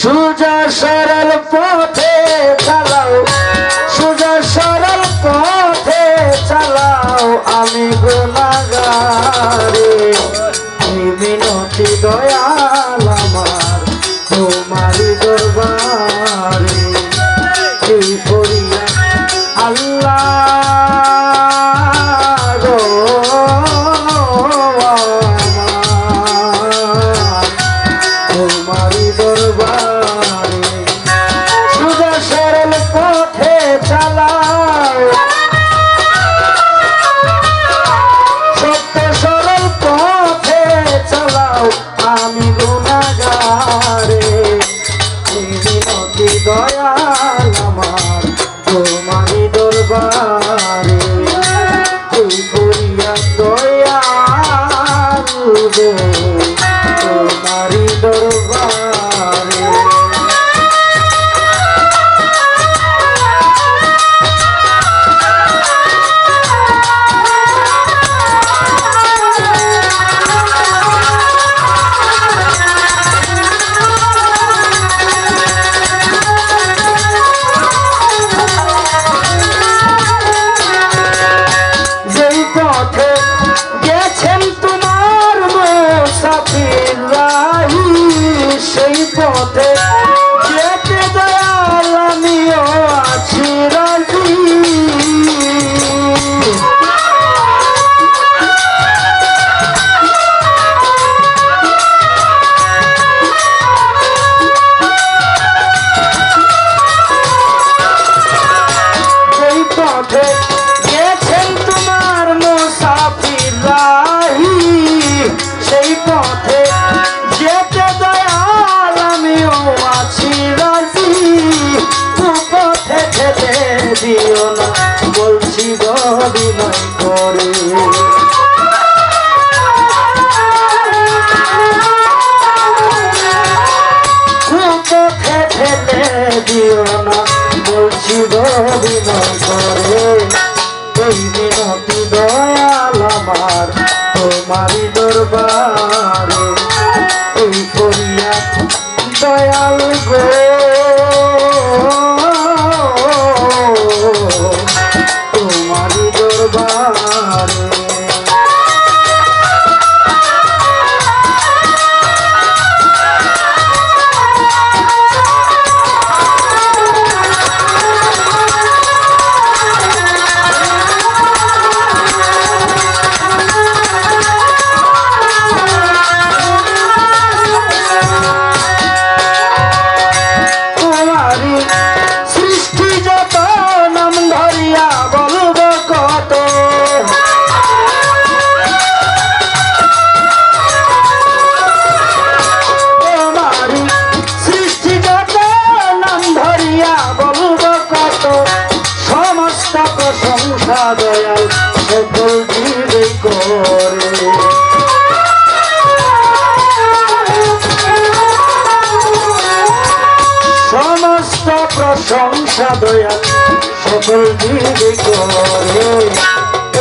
সোজা সরল পথে চালাও, সোজা সরল পথে চালাও। আমি গোনাগারে মিনতি দয়াল আমার তোমারি দরবার। বরবাদ পথে দরবারে। এই করিয়া দয়াল গো আশা দয়াল সকল দিদি করে।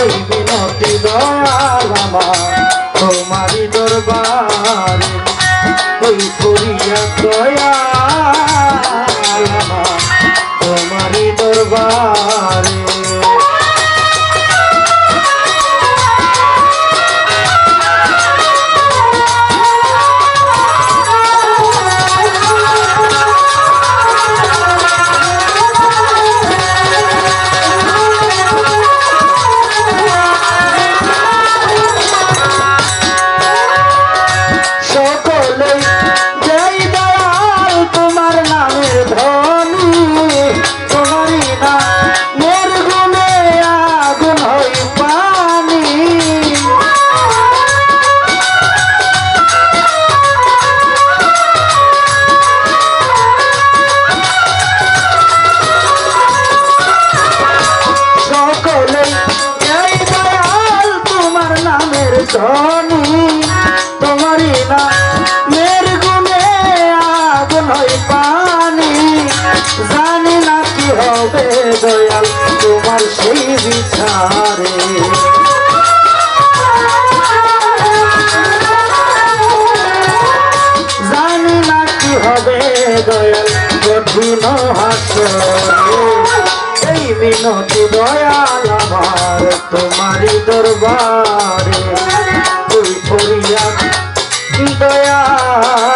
এই বিনতি দয়াল আমার তোমারি দরবার। ওই করিয়া দয়াল ধনু তোমারি না, মের গুনে আগুন হই পানি। জানি না কি হবে দয়াল, তোমার সেই বিচারে। মিনতি দয়াল আমার তোমারি দরবারে। তুই করিয়া দয়াল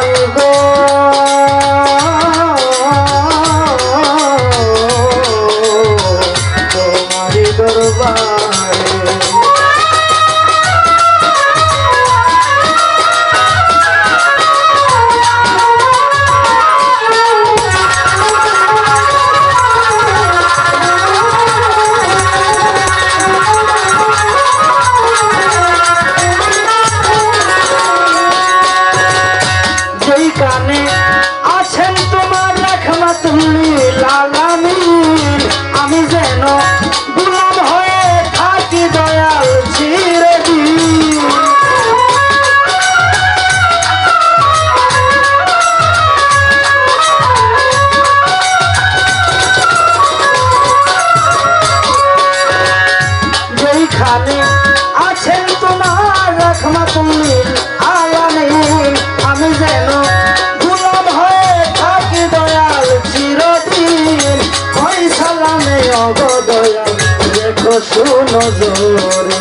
সালামে অগ দয়াল দেখো শুনো জোরে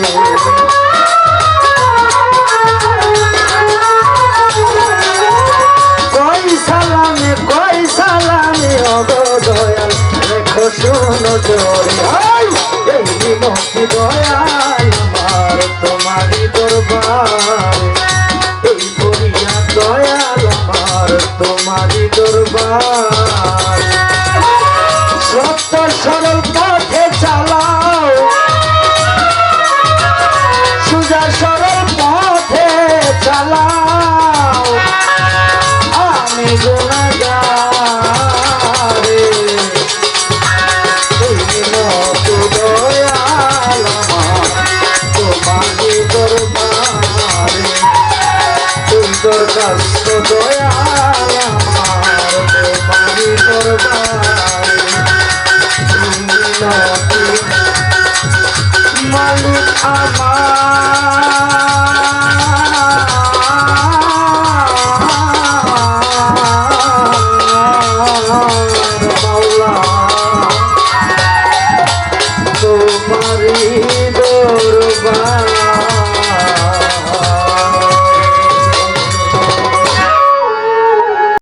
কই সালামে কই সালামে অগ দয়াল দেখো শুনো জোরে! এই বিমুক্তি দয়াল আমার তোমারই দরবার এই করিয়া দয়াল আমার তোমারই দরবার